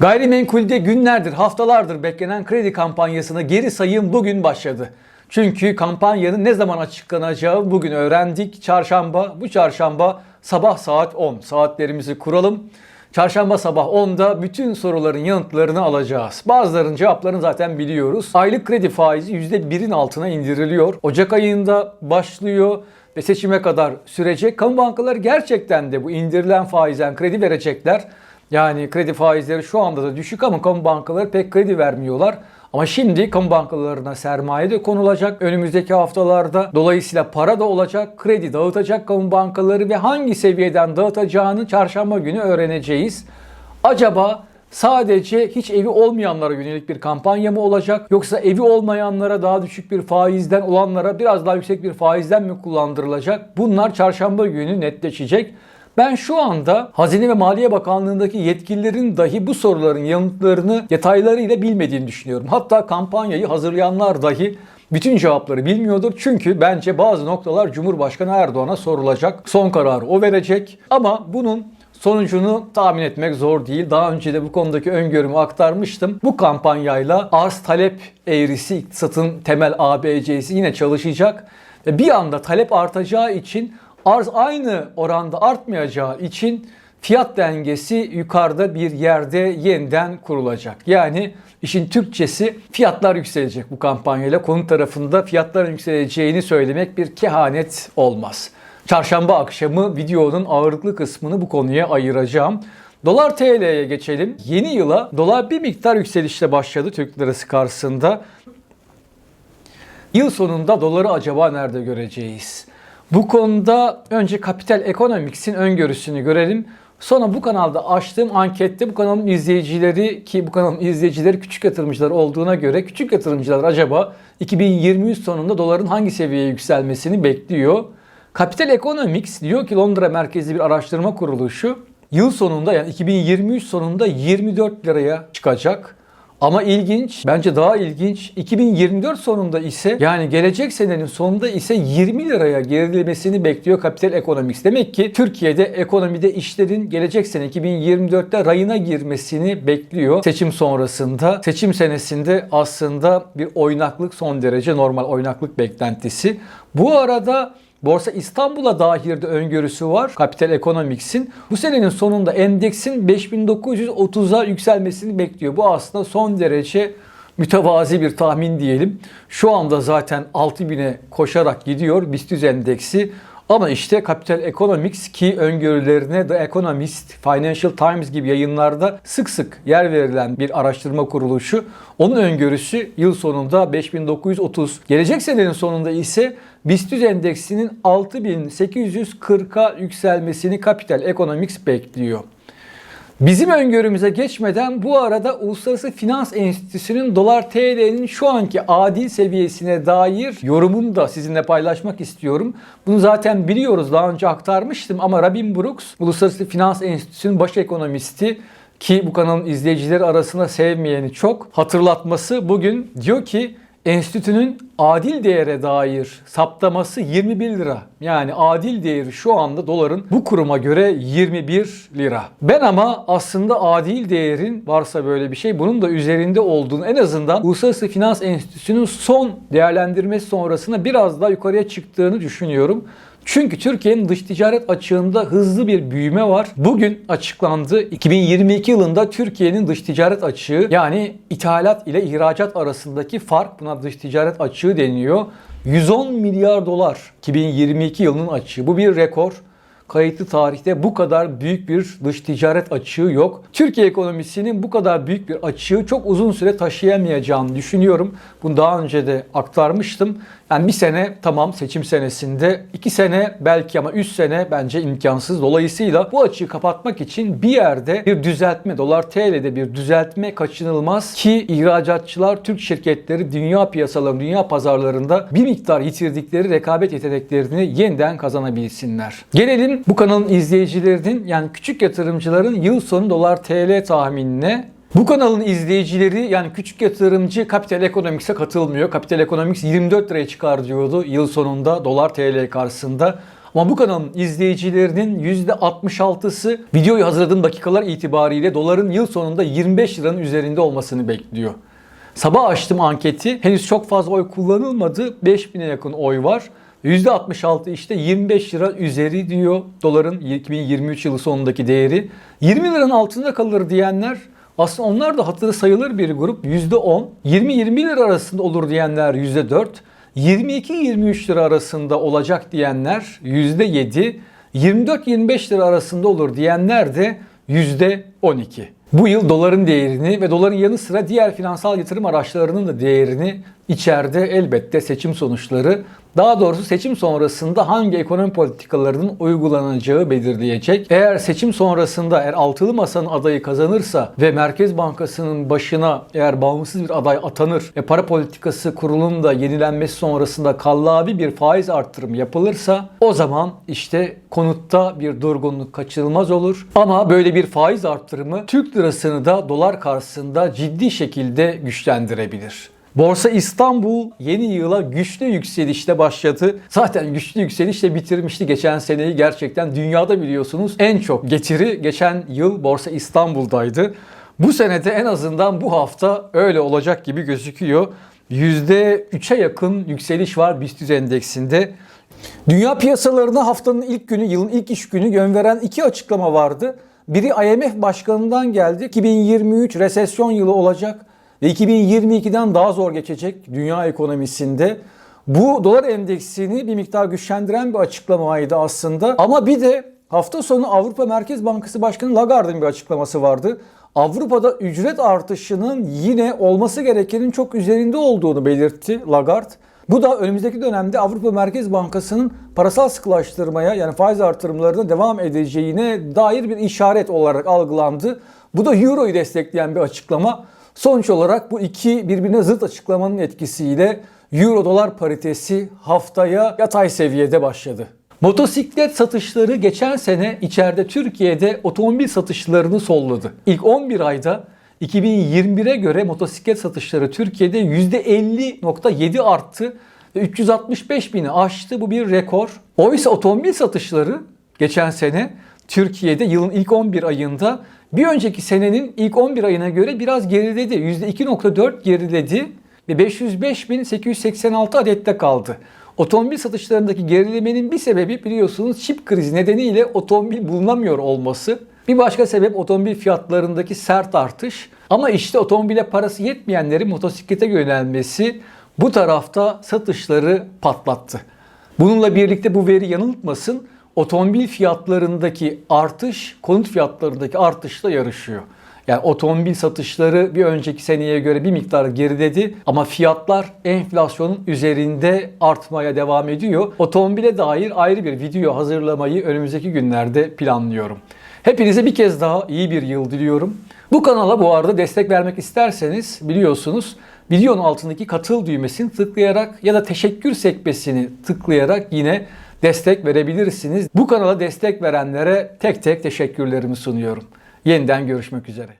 Gayrimenkulde günlerdir, haftalardır beklenen kredi kampanyasına geri sayım bugün başladı. Çünkü kampanyanın ne zaman açıklanacağı bugün öğrendik. Çarşamba, bu çarşamba sabah saat 10 saatlerimizi kuralım. Çarşamba sabah 10'da bütün soruların yanıtlarını alacağız. Bazılarının cevaplarını zaten biliyoruz. Aylık kredi faizi %1'in altına indiriliyor. Ocak ayında başlıyor ve seçime kadar sürecek. Kamu bankaları gerçekten de bu indirilen faizden kredi verecekler. Yani kredi faizleri şu anda da düşük ama kamu bankaları pek kredi vermiyorlar. Ama şimdi kamu bankalarına sermaye de konulacak önümüzdeki haftalarda. Dolayısıyla para da olacak, kredi dağıtacak kamu bankaları ve hangi seviyeden dağıtacağını çarşamba günü öğreneceğiz. Acaba sadece hiç evi olmayanlara yönelik bir kampanya mı olacak yoksa evi olmayanlara daha düşük bir faizden olanlara biraz daha yüksek bir faizden mi kullandırılacak? Bunlar çarşamba günü netleşecek. Ben şu anda Hazine ve Maliye Bakanlığı'ndaki yetkililerin dahi bu soruların yanıtlarını detaylarıyla bilmediğini düşünüyorum. Hatta kampanyayı hazırlayanlar dahi bütün cevapları bilmiyordur. Çünkü bence bazı noktalar Cumhurbaşkanı Erdoğan'a sorulacak. Son kararı o verecek. Ama bunun Sonucunu tahmin etmek zor değil. Daha önce de bu konudaki öngörümü aktarmıştım. Bu kampanyayla arz talep eğrisi iktisatın temel ABC'si yine çalışacak. Ve bir anda talep artacağı için arz aynı oranda artmayacağı için fiyat dengesi yukarıda bir yerde yeniden kurulacak. Yani işin Türkçesi fiyatlar yükselecek bu kampanyayla. Konut tarafında fiyatların yükseleceğini söylemek bir kehanet olmaz. Çarşamba akşamı videonun ağırlıklı kısmını bu konuya ayıracağım. Dolar TL'ye geçelim. Yeni yıla dolar bir miktar yükselişle başladı Türk lirası karşısında. Yıl sonunda doları acaba nerede göreceğiz? Bu konuda önce Capital Economics'in öngörüsünü görelim. Sonra bu kanalda açtığım ankette bu kanalın izleyicileri ki bu kanalın izleyicileri küçük yatırımcılar olduğuna göre küçük yatırımcılar acaba 2023 sonunda doların hangi seviyeye yükselmesini bekliyor? Capital Economics diyor ki Londra merkezli bir araştırma kuruluşu yıl sonunda yani 2023 sonunda 24 liraya çıkacak. Ama ilginç, bence daha ilginç 2024 sonunda ise yani gelecek senenin sonunda ise 20 liraya gerilemesini bekliyor Capital Economics. Demek ki Türkiye'de ekonomide işlerin gelecek sene 2024'te rayına girmesini bekliyor seçim sonrasında. Seçim senesinde aslında bir oynaklık son derece normal oynaklık beklentisi. Bu arada Borsa İstanbul'a dair de öngörüsü var Capital Economics'in. Bu senenin sonunda endeksin 5930'a yükselmesini bekliyor. Bu aslında son derece mütevazi bir tahmin diyelim. Şu anda zaten 6000'e koşarak gidiyor BIST endeksi. Ama işte Capital Economics ki öngörülerine The Economist, Financial Times gibi yayınlarda sık sık yer verilen bir araştırma kuruluşu. Onun öngörüsü yıl sonunda 5930. Gelecek senenin sonunda ise BIST endeksinin 6840'a yükselmesini Capital Economics bekliyor. Bizim öngörümüze geçmeden bu arada Uluslararası Finans Enstitüsü'nün dolar TL'nin şu anki adil seviyesine dair yorumunu da sizinle paylaşmak istiyorum. Bunu zaten biliyoruz daha önce aktarmıştım ama Robin Brooks Uluslararası Finans Enstitüsü'nün baş ekonomisti ki bu kanalın izleyicileri arasında sevmeyeni çok hatırlatması bugün diyor ki enstitünün adil değere dair saptaması 21 lira. Yani adil değeri şu anda doların bu kuruma göre 21 lira. Ben ama aslında adil değerin varsa böyle bir şey bunun da üzerinde olduğunu en azından Uluslararası Finans Enstitüsü'nün son değerlendirmesi sonrasında biraz daha yukarıya çıktığını düşünüyorum. Çünkü Türkiye'nin dış ticaret açığında hızlı bir büyüme var. Bugün açıklandı. 2022 yılında Türkiye'nin dış ticaret açığı yani ithalat ile ihracat arasındaki fark buna dış ticaret açığı deniyor. 110 milyar dolar 2022 yılının açığı. Bu bir rekor kayıtlı tarihte bu kadar büyük bir dış ticaret açığı yok. Türkiye ekonomisinin bu kadar büyük bir açığı çok uzun süre taşıyamayacağını düşünüyorum. Bunu daha önce de aktarmıştım. Yani bir sene tamam seçim senesinde, iki sene belki ama üç sene bence imkansız. Dolayısıyla bu açığı kapatmak için bir yerde bir düzeltme, dolar TL'de bir düzeltme kaçınılmaz ki ihracatçılar, Türk şirketleri dünya piyasalarında, dünya pazarlarında bir miktar yitirdikleri rekabet yeteneklerini yeniden kazanabilsinler. Gelelim bu kanalın izleyicilerinin yani küçük yatırımcıların yıl sonu dolar TL tahminine. Bu kanalın izleyicileri yani küçük yatırımcı Capital Economics'e katılmıyor. Capital Economics 24 liraya çıkar diyordu yıl sonunda dolar TL karşısında. Ama bu kanalın izleyicilerinin %66'sı videoyu hazırladığım dakikalar itibariyle doların yıl sonunda 25 liranın üzerinde olmasını bekliyor. Sabah açtım anketi. Henüz çok fazla oy kullanılmadı. 5000'e yakın oy var. %66 işte 25 lira üzeri diyor doların 2023 yılı sonundaki değeri. 20 liranın altında kalır diyenler aslında onlar da hatırı sayılır bir grup %10. 20-20 lira arasında olur diyenler %4. 22-23 lira arasında olacak diyenler %7. 24-25 lira arasında olur diyenler de %12. Bu yıl doların değerini ve doların yanı sıra diğer finansal yatırım araçlarının da değerini içeride elbette seçim sonuçları daha doğrusu seçim sonrasında hangi ekonomi politikalarının uygulanacağı belirleyecek. Eğer seçim sonrasında eğer altılı masanın adayı kazanırsa ve Merkez Bankası'nın başına eğer bağımsız bir aday atanır ve para politikası kurulunun yenilenmesi sonrasında kallavi bir faiz arttırımı yapılırsa o zaman işte konutta bir durgunluk kaçınılmaz olur. Ama böyle bir faiz arttırımı Türk lirasını da dolar karşısında ciddi şekilde güçlendirebilir. Borsa İstanbul yeni yıla güçlü yükselişle başladı. Zaten güçlü yükselişle bitirmişti geçen seneyi. Gerçekten dünyada biliyorsunuz en çok getiri geçen yıl Borsa İstanbul'daydı. Bu senede en azından bu hafta öyle olacak gibi gözüküyor. %3'e yakın yükseliş var BIST endeksinde. Dünya piyasalarına haftanın ilk günü, yılın ilk iş günü yön veren iki açıklama vardı. Biri IMF başkanından geldi. 2023 resesyon yılı olacak ve 2022'den daha zor geçecek dünya ekonomisinde. Bu dolar endeksini bir miktar güçlendiren bir açıklamaydı aslında. Ama bir de hafta sonu Avrupa Merkez Bankası Başkanı Lagarde'ın bir açıklaması vardı. Avrupa'da ücret artışının yine olması gerekenin çok üzerinde olduğunu belirtti Lagarde. Bu da önümüzdeki dönemde Avrupa Merkez Bankası'nın parasal sıkılaştırmaya yani faiz artırımlarına devam edeceğine dair bir işaret olarak algılandı. Bu da Euro'yu destekleyen bir açıklama. Sonuç olarak bu iki birbirine zıt açıklamanın etkisiyle Euro dolar paritesi haftaya yatay seviyede başladı. Motosiklet satışları geçen sene içeride Türkiye'de otomobil satışlarını solladı. İlk 11 ayda 2021'e göre motosiklet satışları Türkiye'de %50.7 arttı ve 365 bini aştı. Bu bir rekor. Oysa otomobil satışları geçen sene Türkiye'de yılın ilk 11 ayında bir önceki senenin ilk 11 ayına göre biraz geriledi. %2.4 geriledi ve 505.886 adette kaldı. Otomobil satışlarındaki gerilemenin bir sebebi biliyorsunuz çip krizi nedeniyle otomobil bulunamıyor olması. Bir başka sebep otomobil fiyatlarındaki sert artış. Ama işte otomobile parası yetmeyenlerin motosiklete yönelmesi bu tarafta satışları patlattı. Bununla birlikte bu veri yanıltmasın otomobil fiyatlarındaki artış konut fiyatlarındaki artışla yarışıyor. Yani otomobil satışları bir önceki seneye göre bir miktar geriledi ama fiyatlar enflasyonun üzerinde artmaya devam ediyor. Otomobile dair ayrı bir video hazırlamayı önümüzdeki günlerde planlıyorum. Hepinize bir kez daha iyi bir yıl diliyorum. Bu kanala bu arada destek vermek isterseniz biliyorsunuz videonun altındaki katıl düğmesini tıklayarak ya da teşekkür sekmesini tıklayarak yine destek verebilirsiniz. Bu kanala destek verenlere tek tek teşekkürlerimi sunuyorum. Yeniden görüşmek üzere.